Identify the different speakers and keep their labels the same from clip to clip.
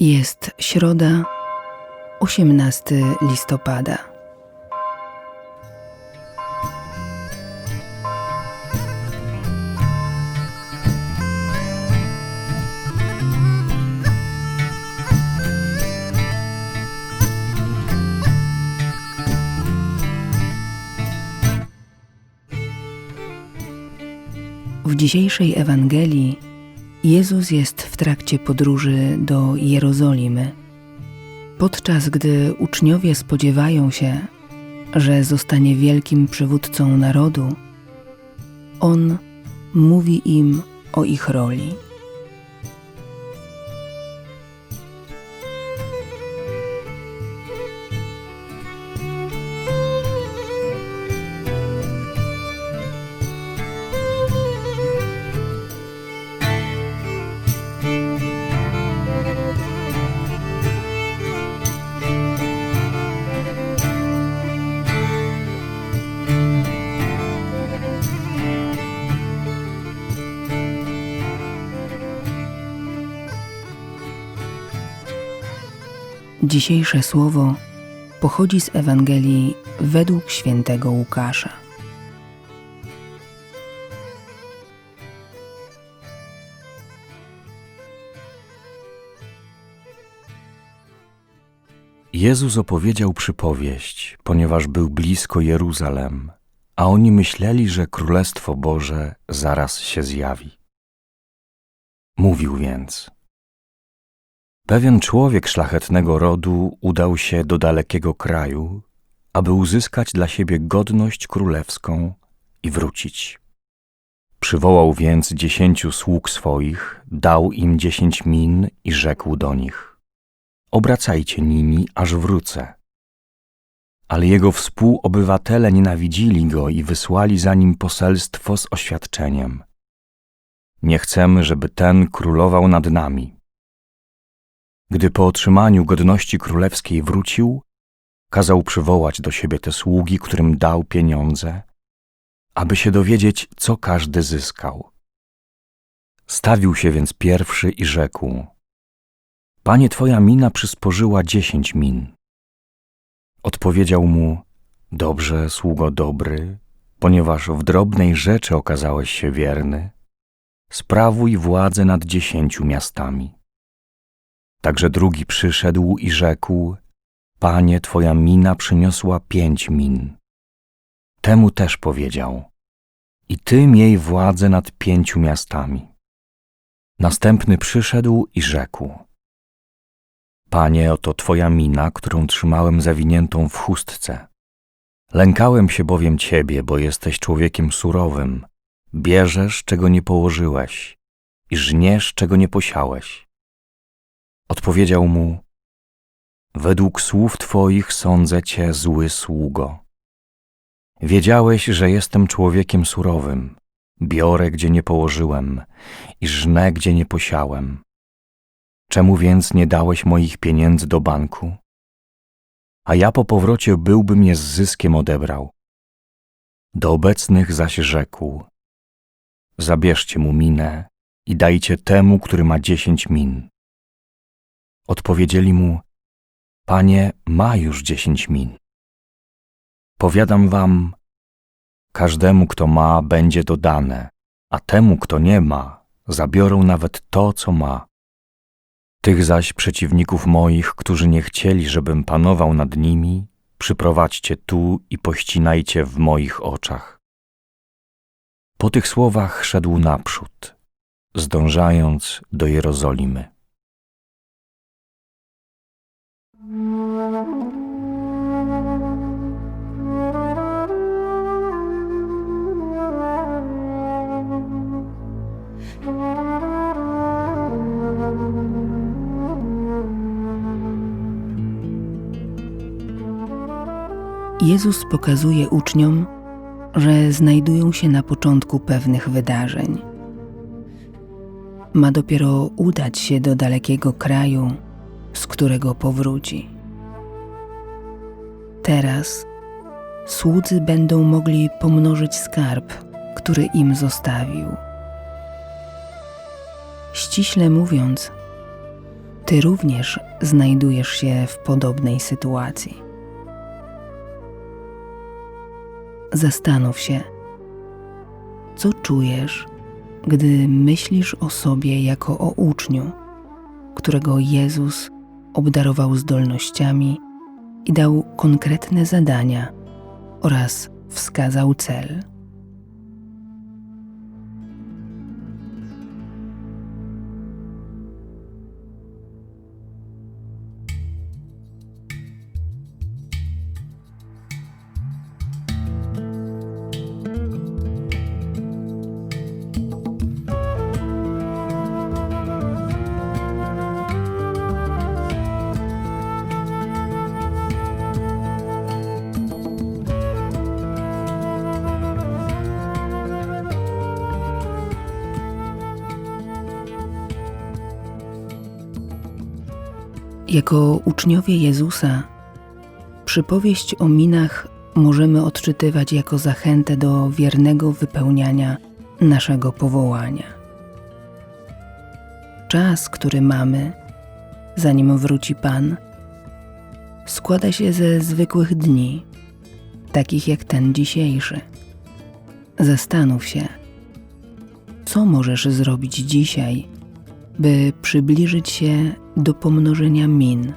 Speaker 1: Jest środa, 18 listopada. W dzisiejszej Ewangelii Jezus jest w trakcie podróży do Jerozolimy. Podczas gdy uczniowie spodziewają się, że zostanie wielkim przywódcą narodu, On mówi im o ich roli. Dzisiejsze słowo pochodzi z Ewangelii według świętego Łukasza.
Speaker 2: Jezus opowiedział przypowieść, ponieważ był blisko Jeruzalem, a oni myśleli, że Królestwo Boże zaraz się zjawi. Mówił więc: Pewien człowiek szlachetnego rodu udał się do dalekiego kraju, aby uzyskać dla siebie godność królewską i wrócić. Przywołał więc dziesięciu sług swoich, dał im dziesięć min i rzekł do nich: Obracajcie nimi, aż wrócę. Ale jego współobywatele nienawidzili go i wysłali za nim poselstwo z oświadczeniem: Nie chcemy, żeby ten królował nad nami. Gdy po otrzymaniu godności królewskiej wrócił, kazał przywołać do siebie te sługi, którym dał pieniądze, aby się dowiedzieć, co każdy zyskał. Stawił się więc pierwszy i rzekł: Panie, twoja mina przysporzyła dziesięć min. Odpowiedział mu: Dobrze, sługo dobry, ponieważ w drobnej rzeczy okazałeś się wierny, sprawuj władzę nad dziesięciu miastami. Także drugi przyszedł i rzekł: Panie, twoja mina przyniosła pięć min. Temu też powiedział: I ty miej władzę nad pięciu miastami. Następny przyszedł i rzekł: Panie, oto twoja mina, którą trzymałem zawiniętą w chustce. Lękałem się bowiem ciebie, bo jesteś człowiekiem surowym. Bierzesz, czego nie położyłeś i żniesz, czego nie posiałeś. Odpowiedział mu, według słów twoich sądzę cię, zły sługo. Wiedziałeś, że jestem człowiekiem surowym. Biorę, gdzie nie położyłem i żnę, gdzie nie posiałem. Czemu więc nie dałeś moich pieniędzy do banku? A ja po powrocie byłbym je z zyskiem odebrał. Do obecnych zaś rzekł: Zabierzcie mu minę i dajcie temu, który ma dziesięć min. Odpowiedzieli mu: Panie, ma już dziesięć min. Powiadam wam, każdemu, kto ma, będzie dodane, a temu, kto nie ma, zabiorą nawet to, co ma. Tych zaś przeciwników moich, którzy nie chcieli, żebym panował nad nimi, przyprowadźcie tu i pościnajcie w moich oczach. Po tych słowach szedł naprzód, zdążając do Jerozolimy.
Speaker 1: Jezus pokazuje uczniom, że znajdują się na początku pewnych wydarzeń. Ma dopiero udać się do dalekiego kraju, z którego powróci. Teraz słudzy będą mogli pomnożyć skarb, który im zostawił. Ściśle mówiąc, Ty również znajdujesz się w podobnej sytuacji. Zastanów się, co czujesz, gdy myślisz o sobie jako o uczniu, którego Jezus obdarował zdolnościami i dał konkretne zadania oraz wskazał cel. Jako uczniowie Jezusa, przypowieść o minach możemy odczytywać jako zachętę do wiernego wypełniania naszego powołania. Czas, który mamy, zanim wróci Pan, składa się ze zwykłych dni, takich jak ten dzisiejszy. Zastanów się, co możesz zrobić dzisiaj, by przybliżyć się do pomnożenia min,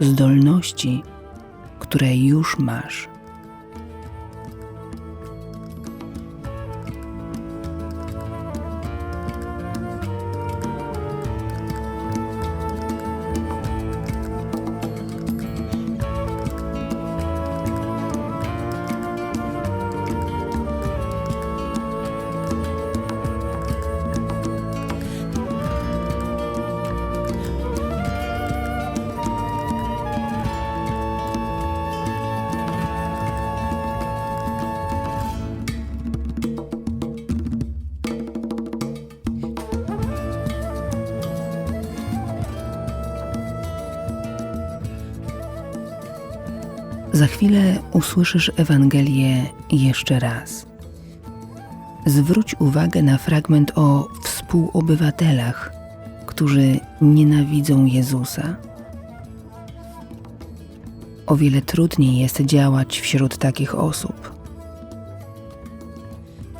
Speaker 1: zdolności, które już masz. Za chwilę usłyszysz Ewangelię jeszcze raz. Zwróć uwagę na fragment o współobywatelach, którzy nienawidzą Jezusa. O wiele trudniej jest działać wśród takich osób.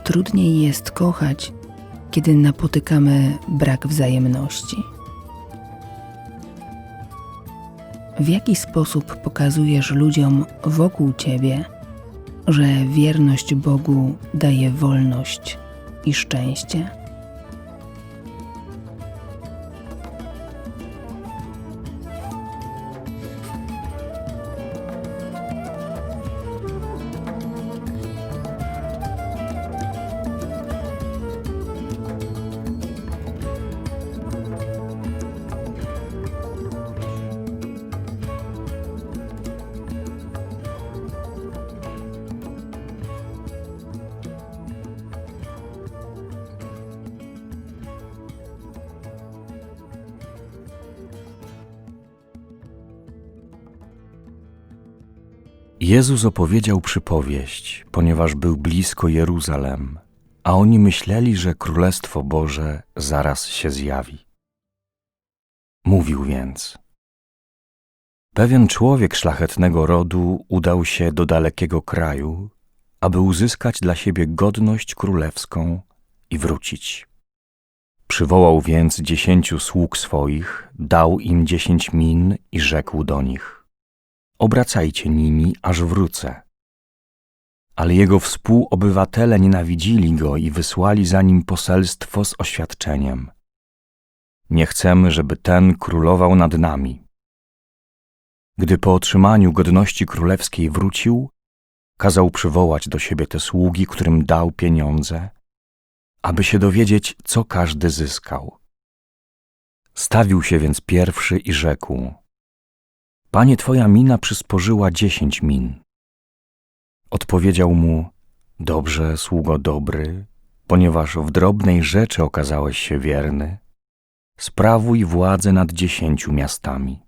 Speaker 1: Trudniej jest kochać, kiedy napotykamy brak wzajemności. W jaki sposób pokazujesz ludziom wokół ciebie, że wierność Bogu daje wolność i szczęście?
Speaker 2: Jezus opowiedział przypowieść, ponieważ był blisko Jeruzalem, a oni myśleli, że Królestwo Boże zaraz się zjawi. Mówił więc: Pewien człowiek szlachetnego rodu udał się do dalekiego kraju, aby uzyskać dla siebie godność królewską i wrócić. Przywołał więc dziesięciu sług swoich, dał im dziesięć min i rzekł do nich: Obracajcie nimi, aż wrócę. Ale jego współobywatele nienawidzili go i wysłali za nim poselstwo z oświadczeniem: Nie chcemy, żeby ten królował nad nami. Gdy po otrzymaniu godności królewskiej wrócił, kazał przywołać do siebie te sługi, którym dał pieniądze, aby się dowiedzieć, co każdy zyskał. Stawił się więc pierwszy i rzekł: Panie, twoja mina przysporzyła dziesięć min. Odpowiedział mu: Dobrze, sługo dobry, ponieważ w drobnej rzeczy okazałeś się wierny, sprawuj władzę nad dziesięciu miastami.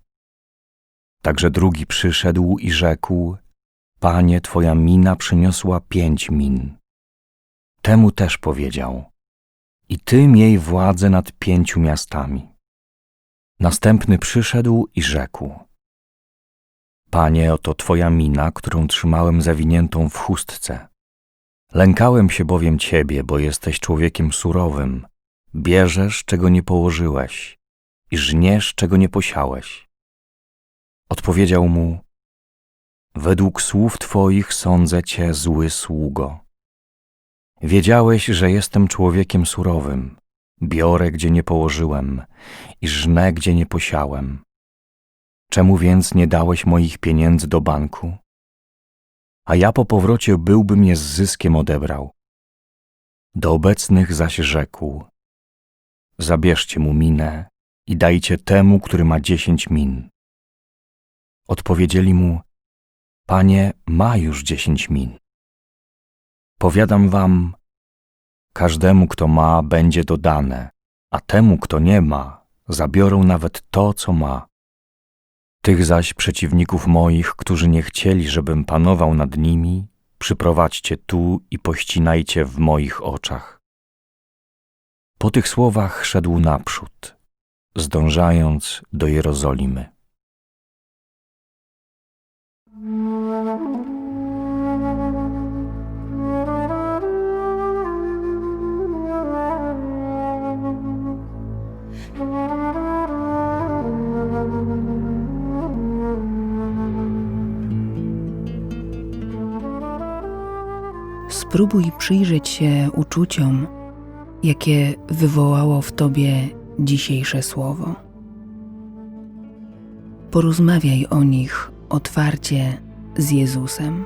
Speaker 2: Także drugi przyszedł i rzekł: Panie, twoja mina przyniosła pięć min. Temu też powiedział: I ty miej władzę nad pięciu miastami. Następny przyszedł i rzekł: Panie, oto twoja mina, którą trzymałem zawiniętą w chustce. Lękałem się bowiem ciebie, bo jesteś człowiekiem surowym. Bierzesz, czego nie położyłeś, i żniesz, czego nie posiałeś. Odpowiedział mu: Według słów twoich sądzę cię, zły sługo. Wiedziałeś, że jestem człowiekiem surowym. Biorę, gdzie nie położyłem, i żnę, gdzie nie posiałem. Czemu więc nie dałeś moich pieniędzy do banku? A ja po powrocie byłbym je z zyskiem odebrał. Do obecnych zaś rzekł: Zabierzcie mu minę i dajcie temu, który ma dziesięć min. Odpowiedzieli mu: Panie, ma już dziesięć min. Powiadam wam, każdemu, kto ma, będzie dodane, a temu, kto nie ma, zabiorą nawet to, co ma. Tych zaś przeciwników moich, którzy nie chcieli, żebym panował nad nimi, przyprowadźcie tu i pościnajcie w moich oczach. Po tych słowach szedł naprzód, zdążając do Jerozolimy.
Speaker 1: Spróbuj przyjrzeć się uczuciom, jakie wywołało w tobie dzisiejsze słowo. Porozmawiaj o nich otwarcie z Jezusem.